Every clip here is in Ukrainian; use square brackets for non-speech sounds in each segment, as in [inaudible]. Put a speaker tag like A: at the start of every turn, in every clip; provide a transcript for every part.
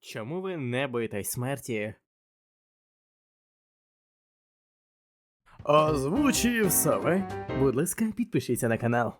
A: Чому ви не боїтесь смерті? Озвучив Сови. Будь ласка, підпишіться на канал.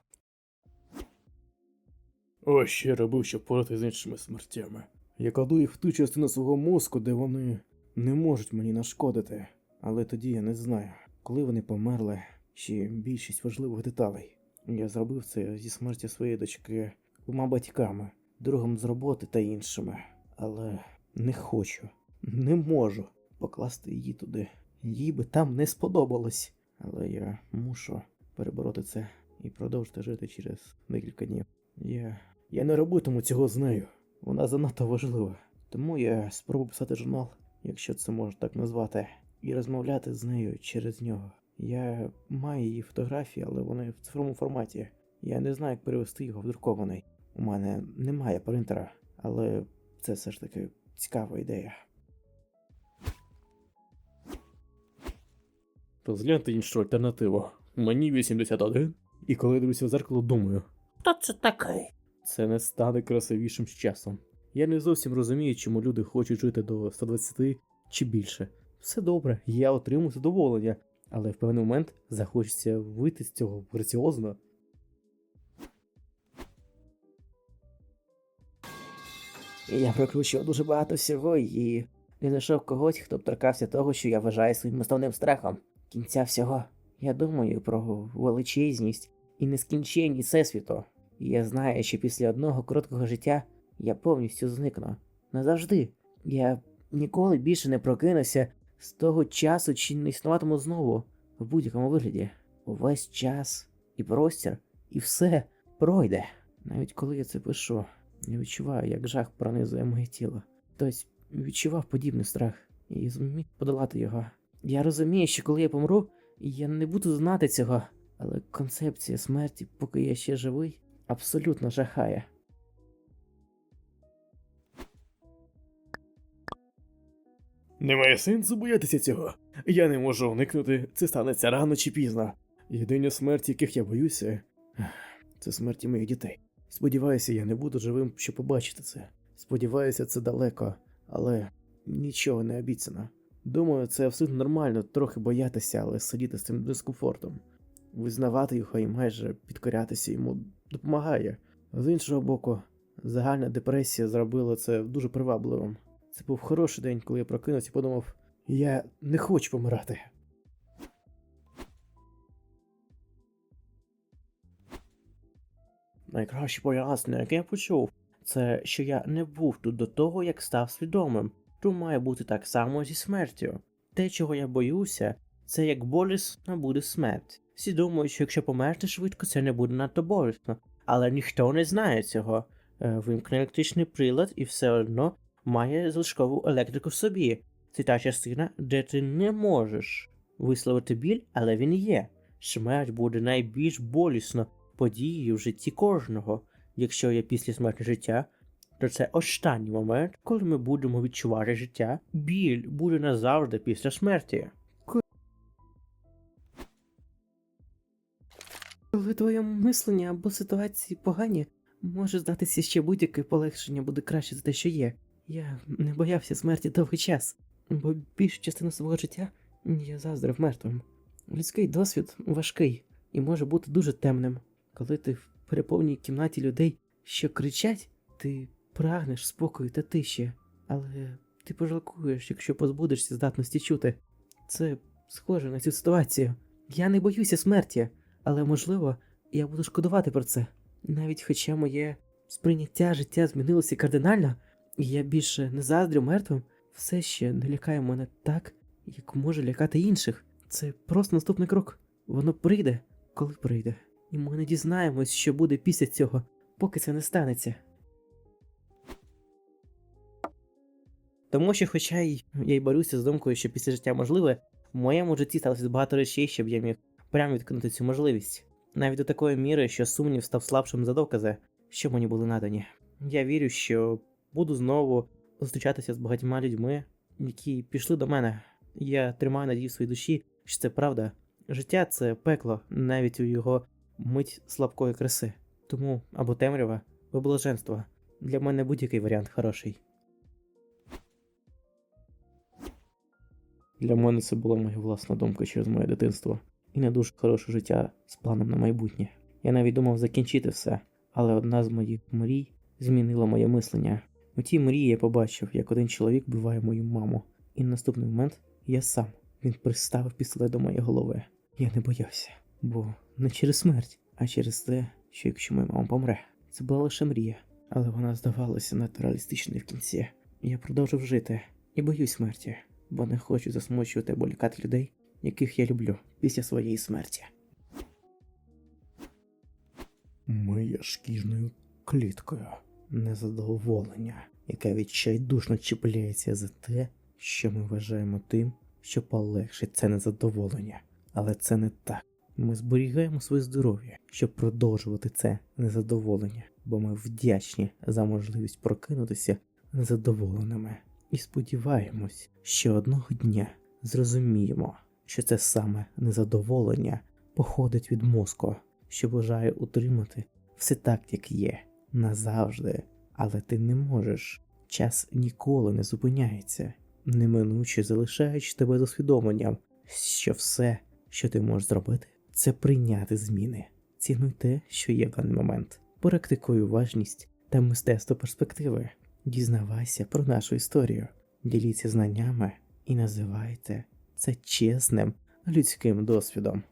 A: Ось я робив, щоб порати з іншими смертями. Я кладу їх в ту частину свого мозку, де вони не можуть мені нашкодити. Але тоді я не знаю, коли вони померли, чи більшість важливих деталей. Я зробив це зі смерті своєї дочки двома батьками, другом з роботи та іншими. Але не хочу, не можу покласти її туди. Їй би там не сподобалось. Але я мушу перебороти це і продовжити жити через декілька днів. Я. Я не робитиму цього з нею. Вона занадто важлива. Тому я спробую писати журнал, якщо це можна так назвати, і розмовляти з нею через нього. Я маю її фотографії, але вони в цифровому форматі. Я не знаю, як перевести його в друкований. У мене немає принтера, але це все ж таки цікава ідея. Розгляньте іншу альтернативу. Мені 81. І коли я дивлюся в зеркало, думаю,
B: Хто це такий?
A: це не стане красивішим з часом. Я не зовсім розумію, чому люди хочуть жити до 120 чи більше. Все добре, я отримую задоволення, але в певний момент захочеться вийти з цього граціозно.
B: Я прокручував дуже багато всього і не знайшов когось, хто б торкався того, що я вважаю своїм основним страхом. Кінця всього. Я думаю про величезність і нескінченність всесвіту. І я знаю, що після одного короткого життя я повністю зникну. Назавжди. Я ніколи більше не прокинуся з того часу чи не існуватиму знову в будь-якому вигляді. Увесь час і простір, і все пройде. Навіть коли я це пишу, я відчуваю, як жах пронизує моє тіло. Хтось відчував подібний страх і зміг подолати його. Я розумію, що коли я помру, я не буду знати цього, але концепція смерті, поки я ще живий, абсолютно жахає.
A: Немає сенсу боятися цього. Я не можу уникнути, це станеться рано чи пізно. Єдині смерті, яких я боюся, це смерті моїх дітей. Сподіваюся, я не буду живим, щоб побачити це. Сподіваюся, це далеко, але нічого не обіцяно. Думаю, це абсолютно нормально трохи боятися, але сидіти з цим дискомфортом. Визнавати його і майже підкорятися йому допомагає. З іншого боку, загальна депресія зробила це дуже привабливим. Це був хороший день, коли я прокинувся і подумав: я не хочу помирати.
B: Найкраще пояснення, яке я почув, це що я не був тут до того, як став свідомим, то має бути так само зі смертю. Те, чого я боюся, це як болісно буде смерть. Всі думають, що якщо померти швидко, це не буде надто болісно, але ніхто не знає цього. Е, Вимкне електричний прилад і все одно має залишкову електрику в собі. Це та частина, де ти не можеш висловити біль, але він є. Смерть буде найбільш болісно подією в житті кожного. Якщо є післясмертне життя, то це останній момент, коли ми будемо відчувати життя. Біль буде назавжди після смерті. Коли твоє мислення або ситуації погані, може здатися, що будь-яке полегшення буде краще за те, що є. Я не боявся смерті довгий час, бо більшу частину свого життя я заздрив мертвим. Людський досвід важкий і може бути дуже темним. Коли ти в переповній кімнаті людей, що кричать, ти прагнеш спокою та тиші, але ти пожалкуєш, якщо позбудешся здатності чути. Це схоже на цю ситуацію. Я не боюся смерті, але можливо, я буду шкодувати про це. Навіть хоча моє сприйняття життя змінилося кардинально, і я більше не заздрю мертвим, все ще не лякає мене так, як може лякати інших. Це просто наступний крок. Воно прийде, коли прийде. І ми не дізнаємось, що буде після цього, поки це не станеться. Тому що, хоча й я й борюся з думкою, що після життя можливе, в моєму житті сталося багато речей, щоб я міг прямо відкинути цю можливість. Навіть до такої міри, що сумнів став слабшим за докази, що мені були надані. Я вірю, що буду знову зустрічатися з багатьма людьми, які пішли до мене. Я тримаю надію в своїй душі, що це правда. Життя це пекло, навіть у його мить слабкої краси. Тому або темрява, або блаженство. Для мене будь-який варіант хороший.
A: Для мене це була моя власна думка через моє дитинство і не дуже хороше життя з планом на майбутнє. Я навіть думав закінчити все, але одна з моїх мрій змінила моє мислення. У тій мрії я побачив, як один чоловік биває мою маму, і на наступний момент я сам він приставив пістолет до моєї голови. Я не боявся бо не через смерть, а через те, що якщо моя мама помре, це була лише мрія, але вона здавалася надто реалістичною в кінці. Я продовжив жити і боюсь смерті, бо не хочу засмучувати або лякати людей, яких я люблю після своєї смерті. Ми є шкірною кліткою незадоволення, яке відчайдушно чіпляється за те, що ми вважаємо тим, що полегшить це незадоволення. Але це не так. Ми зберігаємо своє здоров'я, щоб продовжувати це незадоволення, бо ми вдячні за можливість прокинутися незадоволеними і сподіваємось, що одного дня зрозуміємо, що це саме незадоволення походить від мозку, що бажає утримати все так, як є, назавжди. Але ти не можеш. Час ніколи не зупиняється, неминуче залишаючи тебе з усвідомленням, що все, що ти можеш зробити, це прийняти зміни. Цінуй те, що є в даний момент. Практикуй уважність та мистецтво перспективи. Дізнавайся про нашу історію, діліться знаннями і називайте це чесним людським досвідом.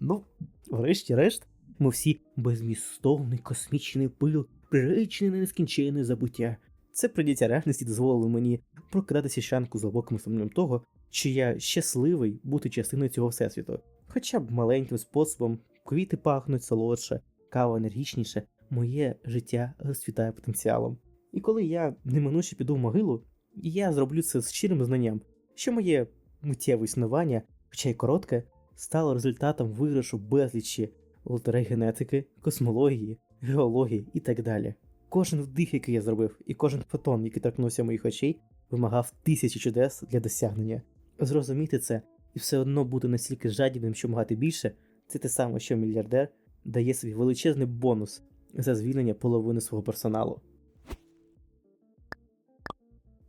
A: Ну, врешті-решт, ми всі безмістовний космічний пил, приречений на нескінченне забуття. Це прийняття реальності дозволило мені прокидатися щанку з глибоким сумнівом того, що я щасливий бути частиною цього всесвіту. Хоча б маленьким способом квіти пахнуть солодше, кава енергічніше, моє життя розцвітає потенціалом. І коли я неминуче піду в могилу, я зроблю це з щирим знанням, що моє миттєве існування, хоча й коротке, стало результатом виграшу безлічі лотерей генетики, космології, геології і так далі. Кожен вдих, який я зробив, і кожен фотон, який торкнувся моїх очей, вимагав тисячі чудес для досягнення. Зрозуміти це і все одно бути настільки жадібним, що вимагати більше, це те саме, що мільярдер дає собі величезний бонус за звільнення половини свого персоналу.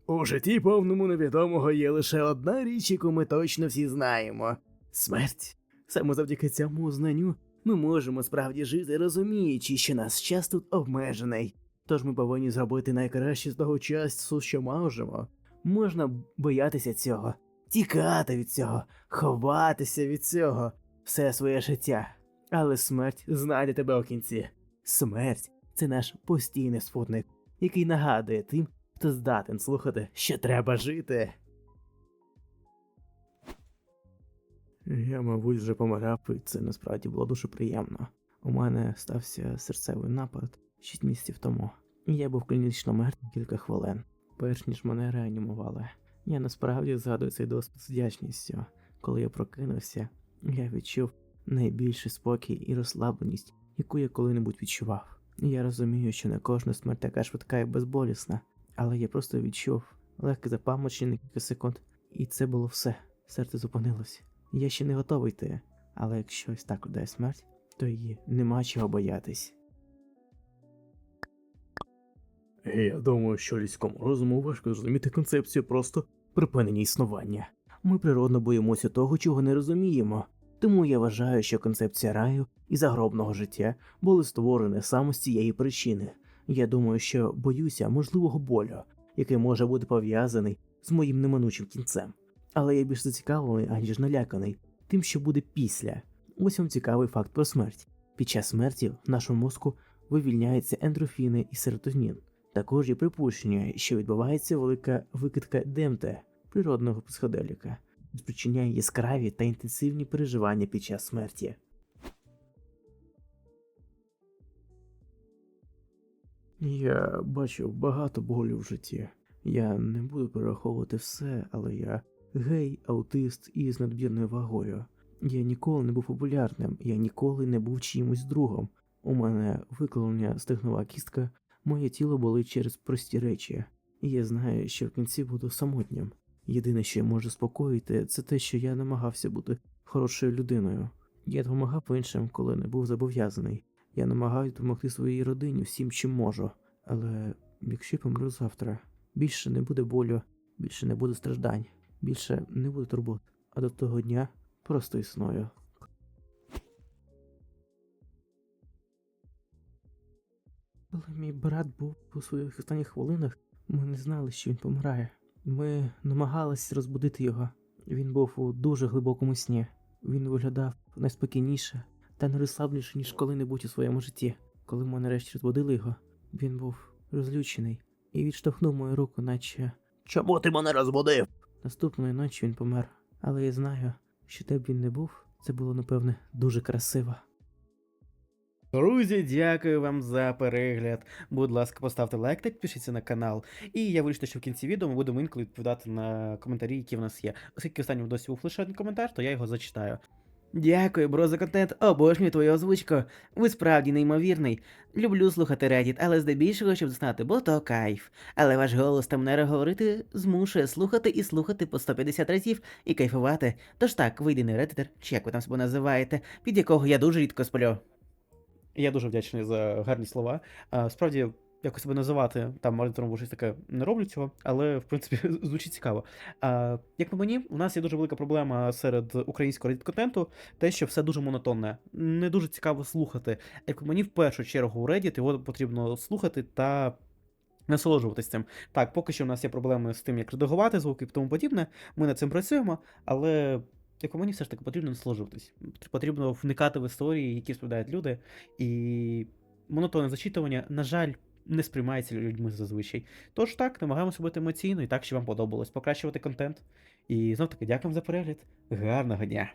C: У житті повному невідомого є лише одна річ, яку ми точно всі знаємо смерть. Саме завдяки цьому знанню ми можемо справді жити, розуміючи, що наш час тут обмежений. Тож ми повинні зробити найкраще з того часу, що можемо. Можна боятися цього, тікати від цього, ховатися від цього все своє життя. Але смерть знайде тебе у кінці. Смерть це наш постійний спутник, який нагадує тим, хто здатен слухати, що треба жити.
A: Я, мабуть, вже помирав, і це насправді було дуже приємно. У мене стався серцевий напад 6 місяців тому. і Я був клінічно мертвий кілька хвилин, перш ніж мене реанімували. Я насправді згадую цей досвід з вдячністю. Коли я прокинувся, я відчув найбільший спокій і розслабленість, яку я коли-небудь відчував. Я розумію, що не кожна смерть така швидка і безболісна, але я просто відчув легке запамочення кілька секунд, і це було все. Серце зупинилось. Я ще не готовий йти, але якщо ось так удає смерть, то її нема чого боятись.
C: Я думаю, що людському розуму важко зрозуміти концепцію просто припинення існування.
A: Ми природно боїмося того, чого не розуміємо. Тому я вважаю, що концепція раю і загробного життя були створені саме з цієї причини. Я думаю, що боюся можливого болю, який може бути пов'язаний з моїм неминучим кінцем. Але я більш зацікавлений, аніж наляканий тим, що буде після. Ось вам цікавий факт про смерть. Під час смерті в нашому мозку вивільняються ендорфіни і серотонін. Також є припущення, що відбувається велика викидка ДМТ, природного психоделіка, спричиняє яскраві та інтенсивні переживання під час смерті. Я бачив багато болю в житті. Я не буду перераховувати все, але я гей, аутист із надмірною вагою. Я ніколи не був популярним, я ніколи не був чимось другом. У мене виколення стегнова кістка, моє тіло болить через прості речі, і я знаю, що в кінці буду самотнім. Єдине, що я можу заспокоїти, це те, що я намагався бути хорошою людиною. Я допомагав іншим, коли не був зобов'язаний. Я намагаюся допомогти своїй родині всім, чим можу. Але якщо я помру завтра,
B: Більше не буде болю, більше не буде страждань, більше не буде турбот. А до того дня просто існую. Коли мій брат був у своїх останніх хвилинах, ми не знали, що він помирає. Ми намагались розбудити його. Він був у дуже глибокому сні. Він виглядав найспокійніше та найрозслабленіше, ніж коли-небудь у своєму житті. Коли ми нарешті розбудили його, він був розлючений і відштовхнув мою руку, наче
C: Чому ти мене розбудив?
B: наступної ночі він помер. Але я знаю, що де б він не був, це було, напевне, дуже красиво.
C: Друзі, дякую вам за перегляд. Будь ласка, поставте лайк та підпишіться на канал. І я вирішив, що в кінці відео ми будемо інколи відповідати на коментарі, які в нас є. Оскільки останнім досі був лише один коментар, то я його зачитаю. Дякую, бро, за контент. Обожнюю твою озвучку. Ви справді неймовірний. Люблю слухати Reddit, але здебільшого, щоб знати, бо то кайф. Але ваш голос та манера говорити змушує слухати і слухати по 150 разів і кайфувати. Тож так, ви єдиний реддитер, чи як ви там себе називаєте, під якого я дуже рідко сплю. Я дуже вдячний за гарні слова. Справді, якось себе називати там монітором або щось таке не роблю цього, але в принципі [laughs] звучить цікаво. Як по мені, у нас є дуже велика проблема серед українського reddit контенту, те, що все дуже монотонне, не дуже цікаво слухати. Як по мені, в першу чергу, Reddit його потрібно слухати та. Насолоджуватись цим. Так, поки що у нас є проблеми з тим, як редагувати звуки і тому подібне. Ми над цим працюємо, але як по мені все ж таки потрібно насолоджуватись. Потрібно вникати в історії, які сповідають люди, і монотонне зачитування, на жаль, не сприймається людьми зазвичай. Тож так, намагаємося бути емоційно і так, щоб вам подобалось, покращувати контент. І знов таки дякую за перегляд. Гарного дня!